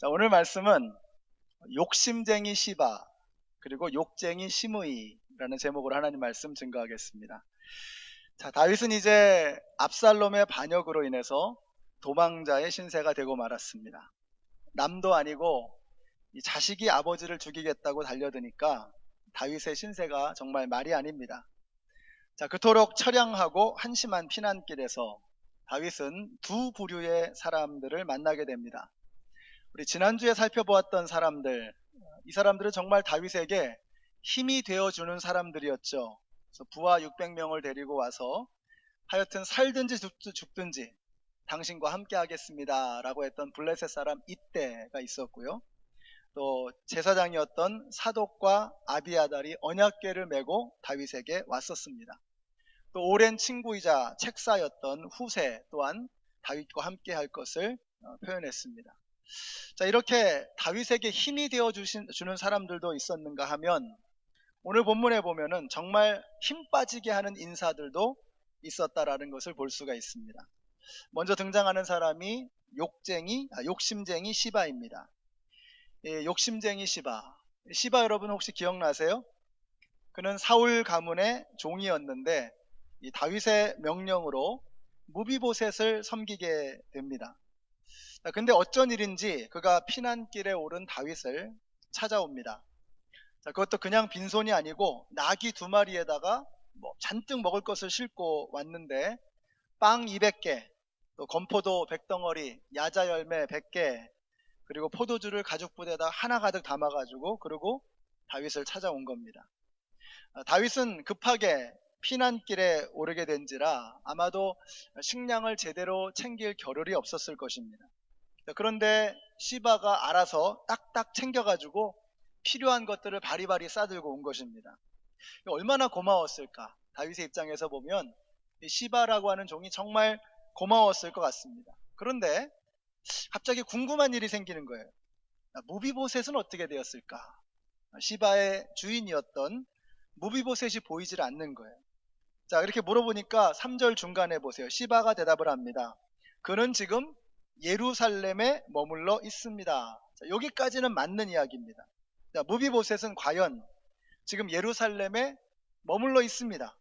자, 오늘 말씀은 욕심쟁이 시바 그리고 욕쟁이 시므이라는 제목으로 하나님 말씀 증거하겠습니다. 자, 다윗은 이제 압살롬의 반역으로 인해서 도망자의 신세가 되고 말았습니다. 남도 아니고 이 자식이 아버지를 죽이겠다고 달려드니까 다윗의 신세가 정말 말이 아닙니다. 자, 그토록 처량하고 한심한 피난길에서 다윗은 두 부류의 사람들을 만나게 됩니다. 우리 지난주에 살펴보았던 사람들, 이 사람들은 정말 다윗에게 힘이 되어주는 사람들이었죠. 그래서 부하 600명을 데리고 와서 하여튼 살든지 죽든지 당신과 함께 하겠습니다. 라고 했던 블레셋 사람 이때가 있었고요. 또 제사장이었던 사독과 아비아달이 언약궤를 메고 다윗에게 왔었습니다. 또 오랜 친구이자 책사였던 후세 또한 다윗과 함께 할 것을 어, 표현했습니다. 자, 이렇게 다윗에게 힘이 되어 주는 사람들도 있었는가 하면 오늘 본문에 보면은 정말 힘 빠지게 하는 인사들도 있었다라는 것을 볼 수가 있습니다. 먼저 등장하는 사람이 욕쟁이, 아, 욕심쟁이 시바입니다. 예, 욕심쟁이 시바. 시바 여러분 혹시 기억나세요? 그는 사울 가문의 종이었는데 이 다윗의 명령으로 무비보셋을 섬기게 됩니다. 근데 어쩐 일인지 그가 피난길에 오른 다윗을 찾아옵니다. 자, 그것도 그냥 빈손이 아니고 나귀 두 마리에다가 뭐 잔뜩 먹을 것을 싣고 왔는데 빵 200개, 또 건포도 100덩어리, 야자 열매 100개, 그리고 포도주를 가죽 부대에다 하나 가득 담아가지고 그리고 다윗을 찾아온 겁니다. 아, 다윗은 급하게 피난길에 오르게 된지라 아마도 식량을 제대로 챙길 겨를이 없었을 것입니다. 그런데 시바가 알아서 딱딱 챙겨가지고 필요한 것들을 바리바리 싸들고 온 것입니다. 얼마나 고마웠을까? 다윗의 입장에서 보면 시바라고 하는 종이 정말 고마웠을 것 같습니다. 그런데 갑자기 궁금한 일이 생기는 거예요. 무비보셋은 어떻게 되었을까? 시바의 주인이었던 무비보셋이 보이질 않는 거예요. 자, 이렇게 물어보니까 3절 중간에 보세요. 시바가 대답을 합니다. 그는 지금 예루살렘에 머물러 있습니다. 자, 여기까지는 맞는 이야기입니다. 자, 무비보셋은 과연 지금 예루살렘에 머물러 있습니다.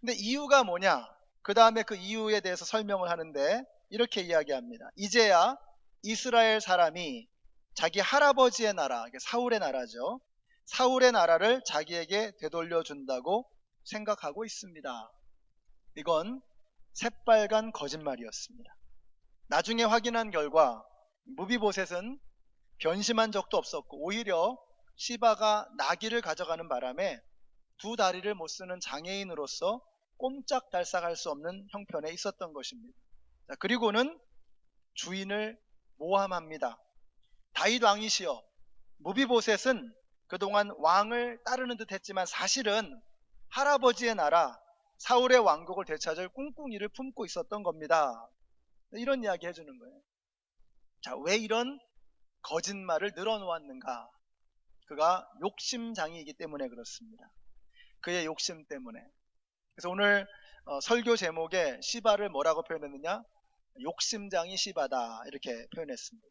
근데 이유가 뭐냐? 그 다음에 그 이유에 대해서 설명을 하는데 이렇게 이야기합니다. 이제야 이스라엘 사람이 자기 할아버지의 나라, 사울의 나라죠. 사울의 나라를 자기에게 되돌려 준다고 생각하고 있습니다. 이건 새빨간 거짓말이었습니다. 나중에 확인한 결과 무비보셋은 변심한 적도 없었고 오히려 시바가 나귀를 가져가는 바람에 두 다리를 못 쓰는 장애인으로서 꼼짝달싹할 수 없는 형편에 있었던 것입니다. 자, 그리고는 주인을 모함합니다. 다윗 왕이시여 무비보셋은 그동안 왕을 따르는 듯 했지만 사실은 할아버지의 나라 사울의 왕국을 되찾을 꿍꿍이를 품고 있었던 겁니다. 이런 이야기 해주는 거예요. 자, 왜 이런 거짓말을 늘어놓았는가? 그가 욕심장이이기 때문에 그렇습니다. 그의 욕심 때문에. 그래서 오늘 어, 설교 제목에 시바를 뭐라고 표현했느냐? 욕심장이 시바다 이렇게 표현했습니다.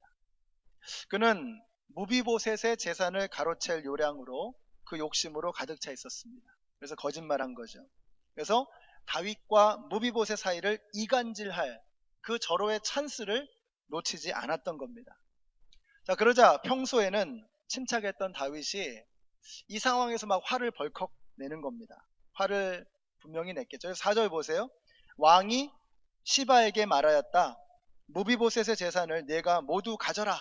그는 무비보셋의 재산을 가로챌 요량으로 그 욕심으로 가득 차 있었습니다. 그래서 거짓말한 거죠. 그래서 다윗과 무비보셋 사이를 이간질할 그 절호의 찬스를 놓치지 않았던 겁니다. 자, 그러자 평소에는 침착했던 다윗이 이 상황에서 막 화를 벌컥 내는 겁니다. 화를 분명히 냈겠죠. 4절 보세요. 왕이 시바에게 말하였다. 무비보셋의 재산을 내가 모두 가져라.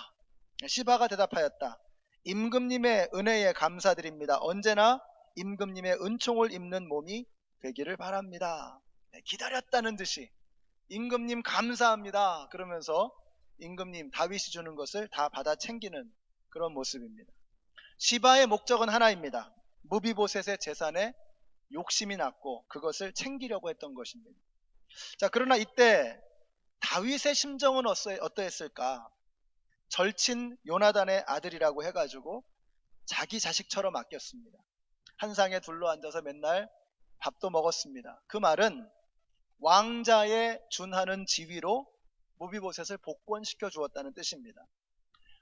시바가 대답하였다. 임금님의 은혜에 감사드립니다. 언제나 임금님의 은총을 입는 몸이 되기를 바랍니다. 네, 기다렸다는 듯이 임금님 감사합니다. 그러면서 임금님 다윗이 주는 것을 다 받아 챙기는 그런 모습입니다. 시바의 목적은 하나입니다. 무비보셋의 재산에 욕심이 났고 그것을 챙기려고 했던 것입니다. 자, 그러나 이때 다윗의 심정은 어떠했을까? 절친 요나단의 아들이라고 해가지고 자기 자식처럼 아꼈습니다. 한 상에 둘러앉아서 맨날 밥도 먹었습니다. 그 말은 왕자에 준하는 지위로 무비보셋을 복권시켜 주었다는 뜻입니다.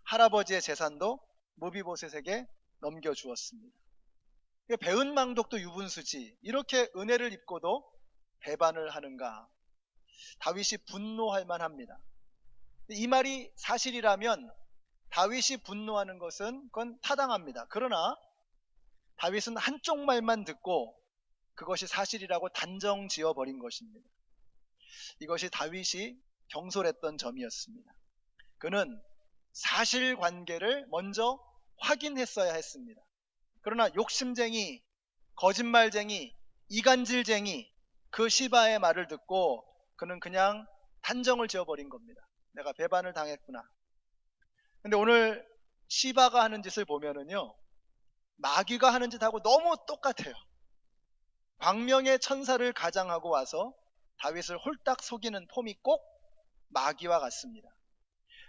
할아버지의 재산도 무비보셋에게 넘겨 주었습니다. 배은 망독도 유분수지 이렇게 은혜를 입고도 배반을 하는가 다윗이 분노할 만합니다. 이 말이 사실이라면 다윗이 분노하는 것은 그건 타당합니다. 그러나 다윗은 한쪽 말만 듣고 그것이 사실이라고 단정 지어 버린 것입니다. 이것이 다윗이 경솔했던 점이었습니다. 그는 사실 관계를 먼저 확인했어야 했습니다. 그러나 욕심쟁이, 거짓말쟁이, 이간질쟁이 그 시바의 말을 듣고 그는 그냥 단정을 지어버린 겁니다. 내가 배반을 당했구나. 근데 오늘 시바가 하는 짓을 보면은요, 마귀가 하는 짓하고 너무 똑같아요. 광명의 천사를 가장하고 와서 다윗을 홀딱 속이는 폼이 꼭 마귀와 같습니다.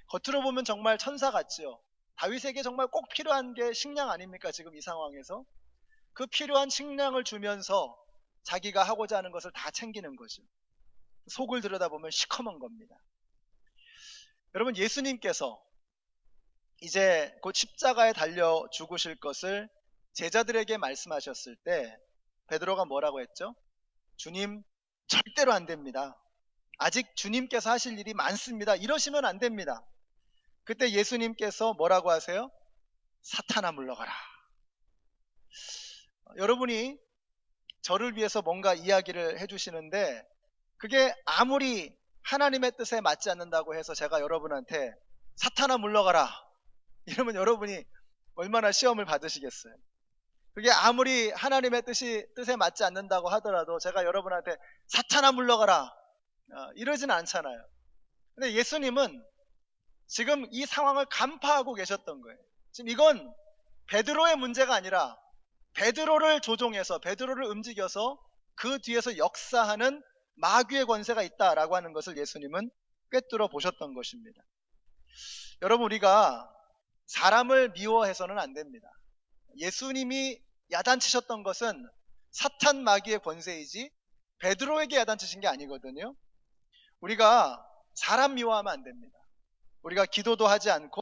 겉으로 보면 정말 천사 같지요. 다윗에게 정말 꼭 필요한 게 식량 아닙니까? 지금 이 상황에서. 그 필요한 식량을 주면서 자기가 하고자 하는 것을 다 챙기는 거죠. 속을 들여다보면 시커먼 겁니다. 여러분, 예수님께서 이제 곧 십자가에 달려 죽으실 것을 제자들에게 말씀하셨을 때 베드로가 뭐라고 했죠? 주님 절대로 안 됩니다. 아직 주님께서 하실 일이 많습니다. 이러시면 안 됩니다. 그때 예수님께서 뭐라고 하세요? 사탄아 물러가라. 여러분이 저를 위해서 뭔가 이야기를 해주시는데 그게 아무리 하나님의 뜻에 맞지 않는다고 해서 제가 여러분한테 사탄아 물러가라 이러면 여러분이 얼마나 시험을 받으시겠어요. 그게 아무리 하나님의 뜻이 뜻에 맞지 않는다고 하더라도 제가 여러분한테 사탄아 물러가라 어, 이러지는 않잖아요. 근데 예수님은 지금 이 상황을 간파하고 계셨던 거예요. 지금 이건 베드로의 문제가 아니라 베드로를 조종해서 베드로를 움직여서 그 뒤에서 역사하는 마귀의 권세가 있다라고 하는 것을 예수님은 꿰뚫어 보셨던 것입니다. 여러분 우리가 사람을 미워해서는 안 됩니다. 예수님이 야단치셨던 것은 사탄 마귀의 권세이지 베드로에게 야단치신 게 아니거든요. 우리가 사람 미워하면 안 됩니다. 우리가 기도도 하지 않고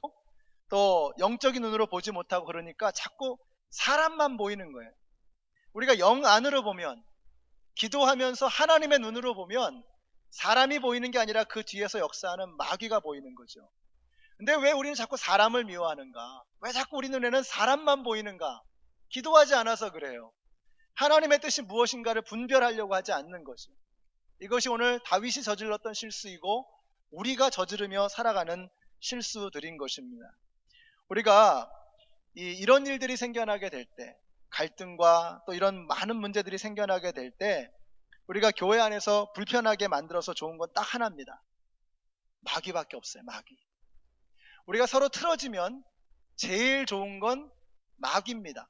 또 영적인 눈으로 보지 못하고 그러니까 자꾸 사람만 보이는 거예요. 우리가 영 안으로 보면 기도하면서 하나님의 눈으로 보면 사람이 보이는 게 아니라 그 뒤에서 역사하는 마귀가 보이는 거죠. 근데 왜 우리는 자꾸 사람을 미워하는가? 왜 자꾸 우리 눈에는 사람만 보이는가? 기도하지 않아서 그래요. 하나님의 뜻이 무엇인가를 분별하려고 하지 않는 거죠. 이것이 오늘 다윗이 저질렀던 실수이고 우리가 저지르며 살아가는 실수들인 것입니다. 우리가 이, 런 일들이 생겨나게 될 때, 갈등과 또 이런 많은 문제들이 생겨나게 될 때, 우리가 교회 안에서 불편하게 만들어서 좋은 건 딱 하나입니다. 마귀밖에 없어요, 마귀. 우리가 서로 틀어지면 제일 좋은 건 마귀입니다.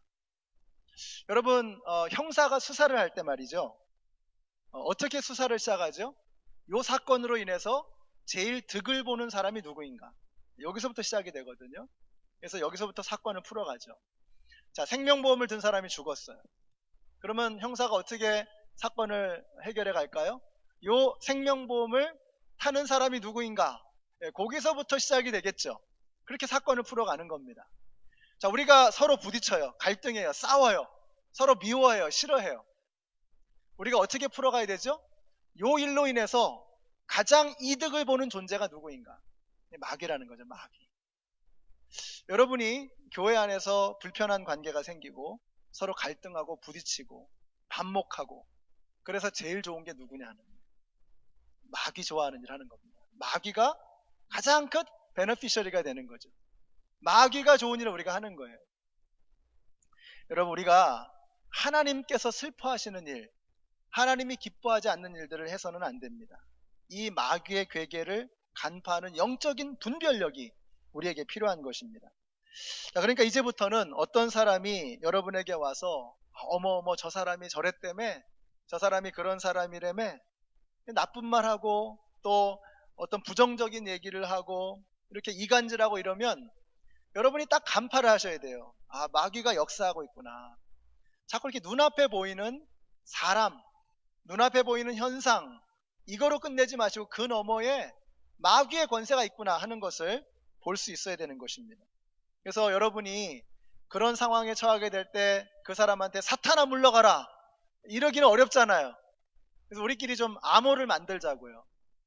여러분, 어, 형사가 수사를 할 때 말이죠. 어, 떻게 수사를 시작하죠? 요 사건으로 인해서 제일 득을 보는 사람이 누구인가? 여기서부터 시작이 되거든요. 그래서 여기서부터 사건을 풀어가죠. 자, 생명보험을 든 사람이 죽었어요. 그러면 형사가 어떻게 사건을 해결해 갈까요? 요 생명보험을 타는 사람이 누구인가? 예, 거기서부터 시작이 되겠죠. 그렇게 사건을 풀어가는 겁니다. 자, 우리가 서로 부딪혀요. 갈등해요. 싸워요. 서로 미워해요. 싫어해요. 우리가 어떻게 풀어가야 되죠? 요 일로 인해서 가장 이득을 보는 존재가 누구인가? 마귀라는 거죠, 마귀. 여러분이 교회 안에서 불편한 관계가 생기고 서로 갈등하고 부딪히고 반목하고 그래서 제일 좋은 게 누구냐는 마귀 좋아하는 일 하는 겁니다. 마귀가 가장 큰 베너피셔리가 되는 거죠. 마귀가 좋은 일을 우리가 하는 거예요. 여러분 우리가 하나님께서 슬퍼하시는 일, 하나님이 기뻐하지 않는 일들을 해서는 안 됩니다. 이 마귀의 괴계를 간파하는 영적인 분별력이 우리에게 필요한 것입니다. 자, 그러니까 이제부터는 어떤 사람이 여러분에게 와서 어머어머 저 사람이 저랬다며 저 사람이 그런 사람이라며 나쁜 말 하고 또 어떤 부정적인 얘기를 하고 이렇게 이간질하고 이러면 여러분이 딱 간파를 하셔야 돼요. 아, 마귀가 역사하고 있구나. 자꾸 이렇게 눈앞에 보이는 사람, 눈앞에 보이는 현상, 이거로 끝내지 마시고 그 너머에 마귀의 권세가 있구나 하는 것을 볼 수 있어야 되는 것입니다. 그래서 여러분이 그런 상황에 처하게 될 때 그 사람한테 사탄아 물러가라 이러기는 어렵잖아요. 그래서 우리끼리 좀 암호를 만들자고요.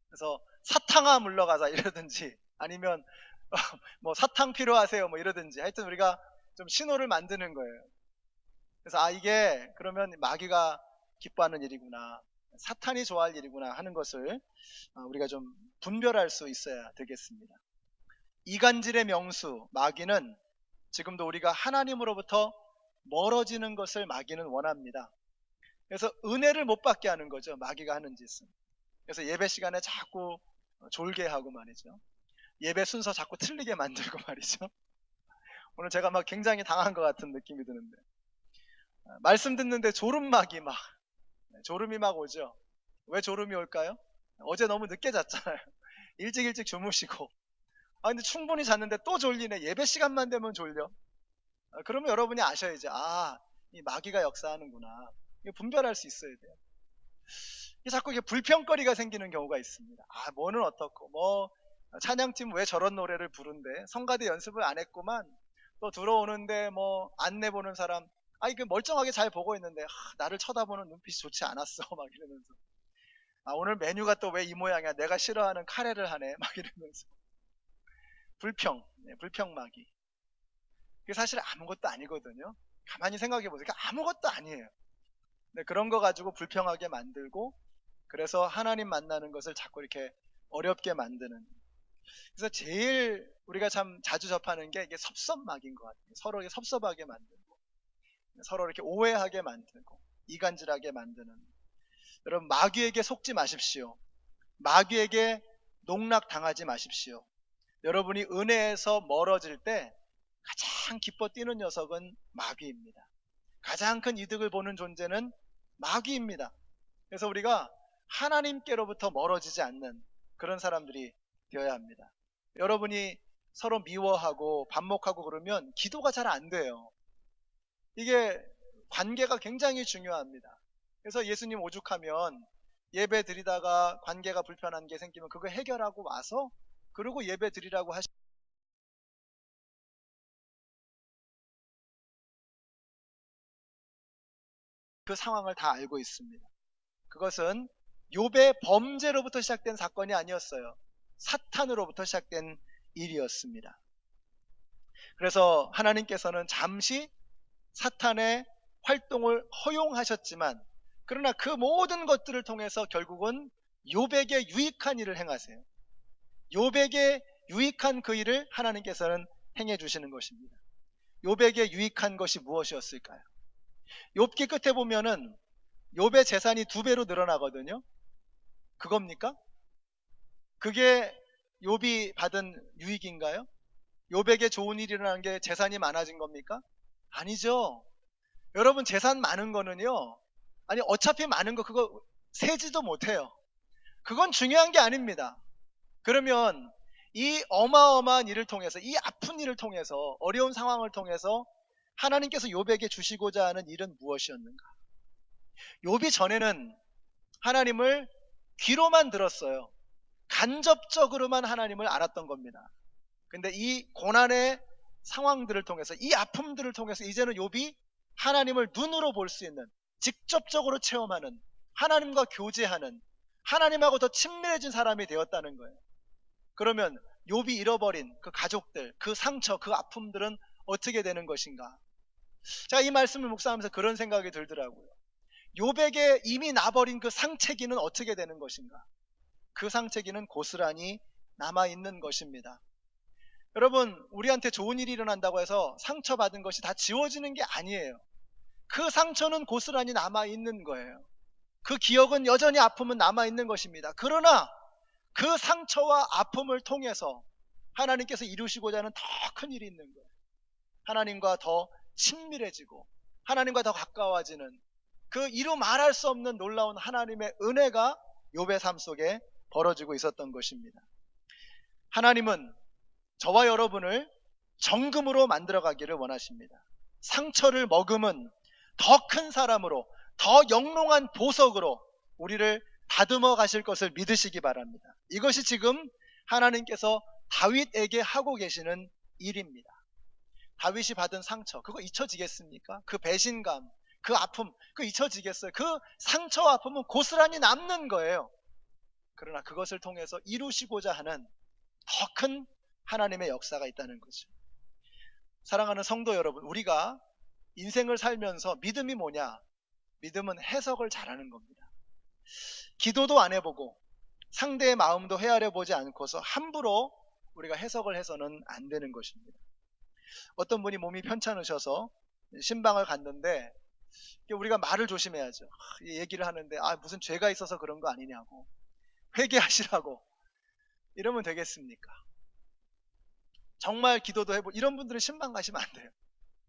그래서 사탕아 물러가자 이러든지 아니면 뭐 사탕 필요하세요 뭐 이러든지 하여튼 우리가 좀 신호를 만드는 거예요. 그래서 아 이게 그러면 마귀가 기뻐하는 일이구나 사탄이 좋아할 일이구나 하는 것을 어, 우리가 좀 분별할 수 있어야 되겠습니다. 이간질의 명수 마귀는 지금도 우리가 하나님으로부터 멀어지는 것을 마귀는 원합니다. 그래서 은혜를 못 받게 하는 거죠. 마귀가 하는 짓은. 그래서 예배 시간에 자꾸 졸게 하고 말이죠. 예배 순서 자꾸 틀리게 만들고 말이죠. 오늘 제가 막 굉장히 당한 것 같은 느낌이 드는데. 아, 말씀 듣는데 졸음막이 막, 네, 졸음이 막 오죠. 왜 졸음이 올까요? 어제 너무 늦게 잤잖아요. 일찍 일찍 주무시고. 아, 근데 충분히 잤는데 또 졸리네. 예배 시간만 되면 졸려. 아, 그러면 여러분이 아셔야지. 아, 이 마귀가 역사하는구나. 분별할 수 있어야 돼요. 자꾸 이게 불평거리가 생기는 경우가 있습니다. 아, 뭐는 어떻고, 뭐, 찬양팀 왜 저런 노래를 부른대? 성가대 연습을 안 했구만. 또 들어오는데 뭐, 안내 보는 사람, 아, 이게 멀쩡하게 잘 보고 있는데, 아, 나를 쳐다보는 눈빛이 좋지 않았어. 막 이러면서. 아, 오늘 메뉴가 또 왜 이 모양이야? 내가 싫어하는 카레를 하네. 막 이러면서. 불평, 네, 불평마귀. 그게 사실 아무것도 아니거든요. 가만히 생각해 보세요. 그러니까 아무것도 아니에요. 네, 그런 거 가지고 불평하게 만들고 그래서 하나님 만나는 것을 자꾸 이렇게 어렵게 만드는 그래서 제일 우리가 참 자주 접하는 게 이게 섭섭막인 것 같아요. 서로 섭섭하게 만들고 서로 이렇게 오해하게 만들고 이간질하게 만드는 여러분 마귀에게 속지 마십시오. 마귀에게 농락 당하지 마십시오. 여러분이 은혜에서 멀어질 때 가장 기뻐 뛰는 녀석은 마귀입니다. 가장 큰 이득을 보는 존재는 마귀입니다. 그래서 우리가 하나님께로부터 멀어지지 않는 그런 사람들이 되어야 합니다. 여러분이 서로 미워하고 반목하고 그러면 기도가 잘 안 돼요. 이게 관계가 굉장히 중요합니다. 그래서 예수님 오죽하면 예배 드리다가 관계가 불편한 게 생기면 그거 해결하고 와서 그리고 예배 드리라고 하시 그 상황을 다 알고 있습니다. 그것은 욥의 범죄로부터 시작된 사건이 아니었어요. 사탄으로부터 시작된 일이었습니다. 그래서 하나님께서는 잠시 사탄의 활동을 허용하셨지만 그러나 그 모든 것들을 통해서 결국은 욥에게 유익한 일을 행하세요. 욥에게 유익한 그 일을 하나님께서는 행해 주시는 것입니다. 욥에게 유익한 것이 무엇이었을까요? 욥기 끝에 보면은 욥의 재산이 두 배로 늘어나거든요. 그겁니까? 그게 욥이 받은 유익인가요? 욥에게 좋은 일이 일어난 게 재산이 많아진 겁니까? 아니죠. 여러분 재산 많은 거는요. 아니 어차피 많은 거 그거 세지도 못해요. 그건 중요한 게 아닙니다. 그러면 이 어마어마한 일을 통해서 이 아픈 일을 통해서 어려운 상황을 통해서 하나님께서 욥에게 주시고자 하는 일은 무엇이었는가? 욥이 전에는 하나님을 귀로만 들었어요. 간접적으로만 하나님을 알았던 겁니다. 근데 이 고난의 상황들을 통해서 이 아픔들을 통해서 이제는 욥이 하나님을 눈으로 볼 수 있는 직접적으로 체험하는 하나님과 교제하는 하나님하고 더 친밀해진 사람이 되었다는 거예요. 그러면 욥이 잃어버린 그 가족들, 그 상처, 그 아픔들은 어떻게 되는 것인가? 제가 이 말씀을 묵상하면서 그런 생각이 들더라고요. 요백에 이미 나버린 그 상체기는 어떻게 되는 것인가? 그 상체기는 고스란히 남아있는 것입니다. 여러분, 우리한테 좋은 일이 일어난다고 해서 상처받은 것이 다 지워지는 게 아니에요. 그 상처는 고스란히 남아있는 거예요. 그 기억은 여전히 아픔은 남아있는 것입니다. 그러나 그 상처와 아픔을 통해서 하나님께서 이루시고자 하는 더 큰 일이 있는 거예요. 하나님과 더 친밀해지고 하나님과 더 가까워지는 그 이루 말할 수 없는 놀라운 하나님의 은혜가 욥의 삶 속에 벌어지고 있었던 것입니다. 하나님은 저와 여러분을 정금으로 만들어 가기를 원하십니다. 상처를 머금은 더 큰 사람으로 더 영롱한 보석으로 우리를 다듬어 가실 것을 믿으시기 바랍니다. 이것이 지금 하나님께서 다윗에게 하고 계시는 일입니다. 다윗이 받은 상처, 그거 잊혀지겠습니까? 그 배신감, 그 아픔, 그 잊혀지겠어요? 그 상처와 아픔은 고스란히 남는 거예요. 그러나 그것을 통해서 이루시고자 하는 더 큰 하나님의 역사가 있다는 거죠. 사랑하는 성도 여러분, 우리가 인생을 살면서 믿음이 뭐냐? 믿음은 해석을 잘하는 겁니다. 기도도 안 해보고 상대의 마음도 헤아려 보지 않고서 함부로 우리가 해석을 해서는 안 되는 것입니다. 어떤 분이 몸이 편찮으셔서 신방을 갔는데 우리가 말을 조심해야죠. 얘기를 하는데 아 무슨 죄가 있어서 그런 거 아니냐고 회개하시라고 이러면 되겠습니까? 정말 기도도 해보 이런 분들은 신방 가시면 안 돼요.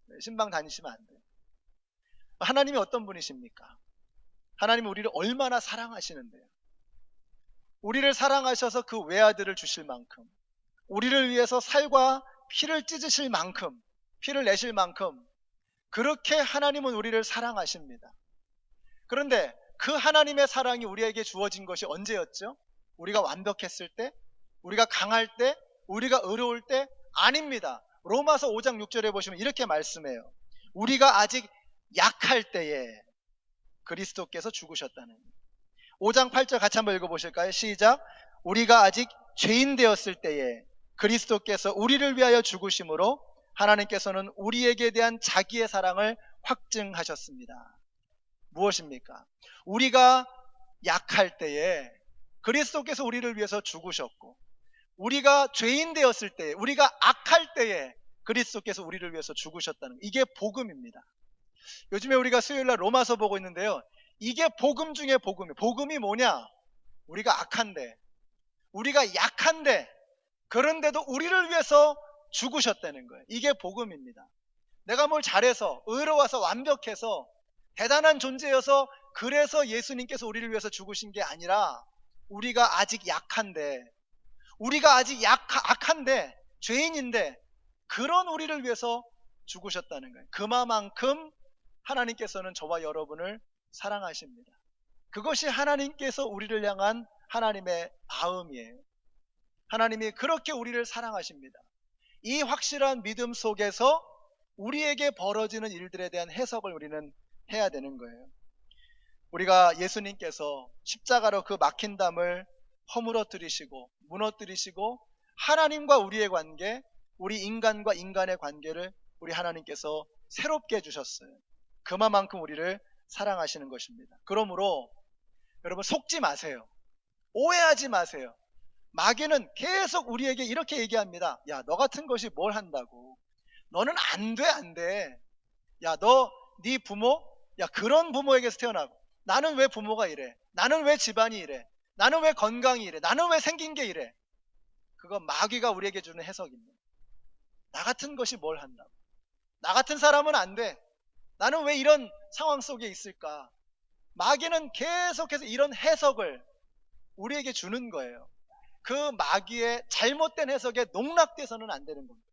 네, 신방 다니시면 안 돼요. 하나님이 어떤 분이십니까? 하나님은 우리를 얼마나 사랑하시는데요. 우리를 사랑하셔서 그 외아들을 주실 만큼 우리를 위해서 살과 피를 찢으실 만큼 피를 내실 만큼 그렇게 하나님은 우리를 사랑하십니다. 그런데 그 하나님의 사랑이 우리에게 주어진 것이 언제였죠? 우리가 완벽했을 때, 우리가 강할 때, 우리가 어려울 때 아닙니다. 로마서 5장 6절에 보시면 이렇게 말씀해요. 우리가 아직 약할 때에 그리스도께서 죽으셨다는 5장 8절 같이 한번 읽어보실까요? 시작. 우리가 아직 죄인 되었을 때에 그리스도께서 우리를 위하여 죽으심으로 하나님께서는 우리에게 대한 자기의 사랑을 확증하셨습니다. 무엇입니까? 우리가 약할 때에 그리스도께서 우리를 위해서 죽으셨고 우리가 죄인 되었을 때에 우리가 악할 때에 그리스도께서 우리를 위해서 죽으셨다는 이게 복음입니다. 요즘에 우리가 수요일 날 로마서 보고 있는데요. 이게 복음 중에 복음이에요. 복음이 뭐냐? 우리가 악한데 우리가 약한데 그런데도 우리를 위해서 죽으셨다는 거예요. 이게 복음입니다. 내가 뭘 잘해서 의로워서 완벽해서 대단한 존재여서 그래서 예수님께서 우리를 위해서 죽으신 게 아니라 우리가 아직 약한데 우리가 아직 약, 악한데 죄인인데 그런 우리를 위해서 죽으셨다는 거예요. 그만큼 하나님께서는 저와 여러분을 사랑하십니다. 그것이 하나님께서 우리를 향한 하나님의 마음이에요. 하나님이 그렇게 우리를 사랑하십니다. 이 확실한 믿음 속에서 우리에게 벌어지는 일들에 대한 해석을 우리는 해야 되는 거예요. 우리가 예수님께서 십자가로 그 막힌 담을 허물어뜨리시고 무너뜨리시고 하나님과 우리의 관계, 우리 인간과 인간의 관계를 우리 하나님께서 새롭게 해주셨어요. 그만큼 우리를 사랑하시는 것입니다. 그러므로 여러분 속지 마세요. 오해하지 마세요. 마귀는 계속 우리에게 이렇게 얘기합니다. 야, 너 같은 것이 뭘 한다고. 너는 안 돼, 안 돼. 야, 너, 네 부모? 야, 그런 부모에게서 태어나고. 나는 왜 부모가 이래? 나는 왜 집안이 이래? 나는 왜 건강이 이래? 나는 왜 생긴 게 이래? 그거 마귀가 우리에게 주는 해석입니다. 나 같은 것이 뭘 한다고. 나 같은 사람은 안 돼. 나는 왜 이런 상황 속에 있을까? 마귀는 계속해서 이런 해석을 우리에게 주는 거예요. 그 마귀의 잘못된 해석에 농락돼서는 안 되는 겁니다.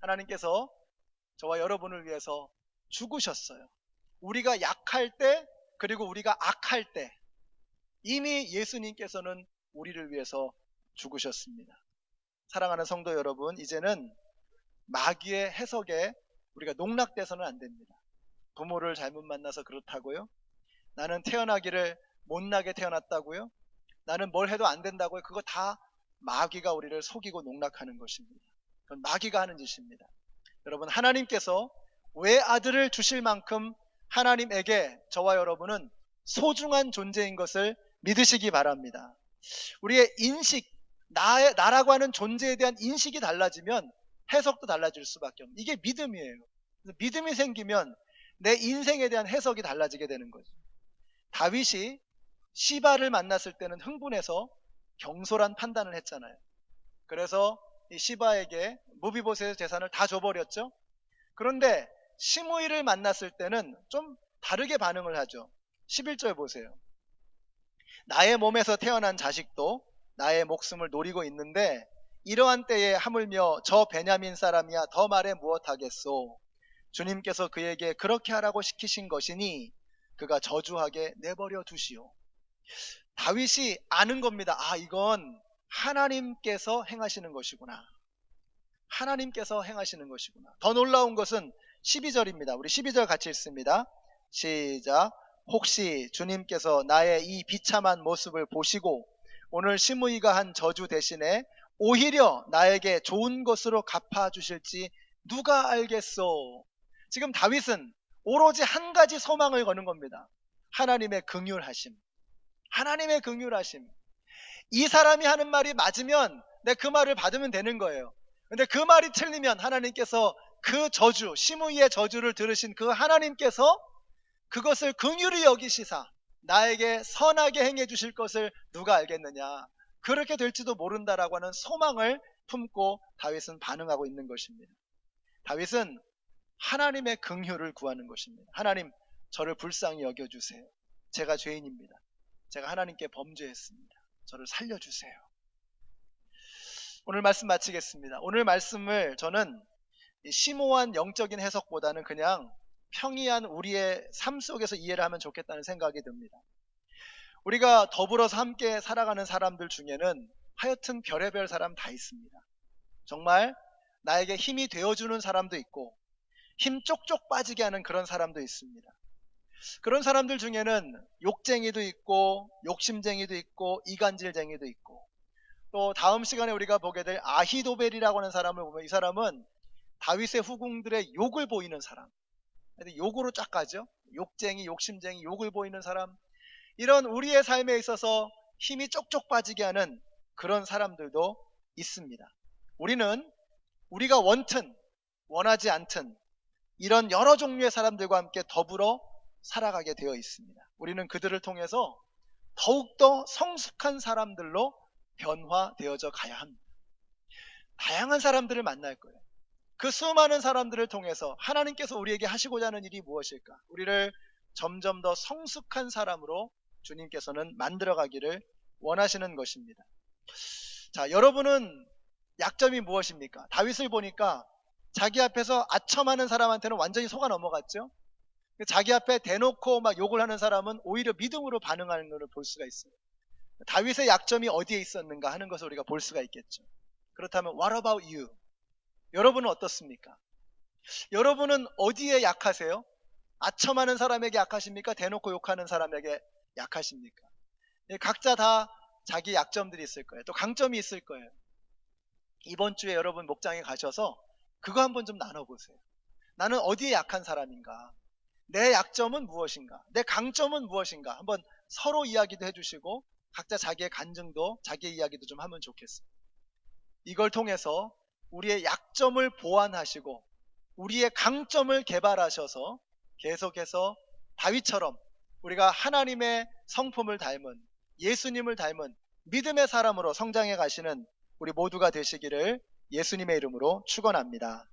하나님께서 저와 여러분을 위해서 죽으셨어요. 우리가 약할 때 그리고 우리가 악할 때 이미 예수님께서는 우리를 위해서 죽으셨습니다. 사랑하는 성도 여러분, 이제는 마귀의 해석에 우리가 농락돼서는 안 됩니다. 부모를 잘못 만나서 그렇다고요? 나는 태어나기를 못나게 태어났다고요? 나는 뭘 해도 안 된다고요. 그거 다 마귀가 우리를 속이고 농락하는 것입니다. 그건 마귀가 하는 짓입니다. 여러분, 하나님께서 왜 아들을 주실 만큼 하나님에게 저와 여러분은 소중한 존재인 것을 믿으시기 바랍니다. 우리의 인식, 나의, 나라고 하는 존재에 대한 인식이 달라지면 해석도 달라질 수밖에 없는 이게 믿음이에요. 믿음이 생기면 내 인생에 대한 해석이 달라지게 되는 거죠. 다윗이 시바를 만났을 때는 흥분해서 경솔한 판단을 했잖아요. 그래서 이 시바에게 무비보셋의 재산을 다 줘버렸죠. 그런데 시므이를 만났을 때는 좀 다르게 반응을 하죠. 11절 보세요. 나의 몸에서 태어난 자식도 나의 목숨을 노리고 있는데 이러한 때에 하물며 저 베냐민 사람이야 더 말해 무엇하겠소. 주님께서 그에게 그렇게 하라고 시키신 것이니 그가 저주하게 내버려 두시오. 다윗이 아는 겁니다. 아, 이건 하나님께서 행하시는 것이구나. 하나님께서 행하시는 것이구나. 더 놀라운 것은 12절입니다. 우리 12절 같이 읽습니다. 시작. 혹시 주님께서 나의 이 비참한 모습을 보시고 오늘 시므이가 한 저주 대신에 오히려 나에게 좋은 것으로 갚아 주실지 누가 알겠소? 지금 다윗은 오로지 한 가지 소망을 거는 겁니다. 하나님의 긍휼하심. 하나님의 긍휼하심. 이 사람이 하는 말이 맞으면 내 그 말을 받으면 되는 거예요. 근데 그 말이 틀리면 하나님께서 그 저주, 시므이의 저주를 들으신 그 하나님께서 그것을 긍휼히 여기시사 나에게 선하게 행해 주실 것을 누가 알겠느냐. 그렇게 될지도 모른다라고 하는 소망을 품고 다윗은 반응하고 있는 것입니다. 다윗은 하나님의 긍휼을 구하는 것입니다. 하나님, 저를 불쌍히 여겨 주세요. 제가 죄인입니다. 제가 하나님께 범죄했습니다. 저를 살려 주세요. 오늘 말씀 마치겠습니다. 오늘 말씀을 저는 심오한 영적인 해석보다는 그냥 평이한 우리의 삶 속에서 이해를 하면 좋겠다는 생각이 듭니다. 우리가 더불어서 함께 살아가는 사람들 중에는 하여튼 별의별 사람 다 있습니다. 정말 나에게 힘이 되어주는 사람도 있고 힘 쪽쪽 빠지게 하는 그런 사람도 있습니다. 그런 사람들 중에는 욕쟁이도 있고 욕심쟁이도 있고 이간질쟁이도 있고 또 다음 시간에 우리가 보게 될 아히도벨이라고 하는 사람을 보면 이 사람은 다윗의 후궁들의 욕을 보이는 사람 욕으로 쫙 가죠 욕쟁이 욕심쟁이 욕을 보이는 사람 이런 우리의 삶에 있어서 힘이 쪽쪽 빠지게 하는 그런 사람들도 있습니다 우리는 우리가 원튼 원하지 않든 이런 여러 종류의 사람들과 함께 더불어 살아가게 되어 있습니다. 우리는 그들을 통해서 더욱더 성숙한 사람들로 변화되어져 가야 합니다. 다양한 사람들을 만날 거예요. 그 수많은 사람들을 통해서 하나님께서 우리에게 하시고자 하는 일이 무엇일까? 우리를 점점 더 성숙한 사람으로 주님께서는 만들어가기를 원하시는 것입니다. 자, 여러분은 약점이 무엇입니까? 다윗을 보니까 자기 앞에서 아첨하는 사람한테는 완전히 속아 넘어갔죠. 자기 앞에 대놓고 막 욕을 하는 사람은 오히려 믿음으로 반응하는 것을 볼 수가 있어요. 다윗의 약점이 어디에 있었는가 하는 것을 우리가 볼 수가 있겠죠. 그렇다면 what about you? 여러분은 어떻습니까? 여러분은 어디에 약하세요? 아첨하는 사람에게 약하십니까? 대놓고 욕하는 사람에게 약하십니까? 예, 각자 다 자기 약점들이 있을 거예요. 또 강점이 있을 거예요. 이번 주에 여러분 목장에 가셔서 그거 한번 좀 나눠보세요. 나는 어디에 약한 사람인가? 내 약점은 무엇인가? 내 강점은 무엇인가? 한번 서로 이야기도 해주시고 각자 자기의 간증도 자기의 이야기도 좀 하면 좋겠어요. 이걸 통해서 우리의 약점을 보완하시고 우리의 강점을 개발하셔서 계속해서 다윗처럼 우리가 하나님의 성품을 닮은 예수님을 닮은 믿음의 사람으로 성장해 가시는 우리 모두가 되시기를 예수님의 이름으로 축원합니다.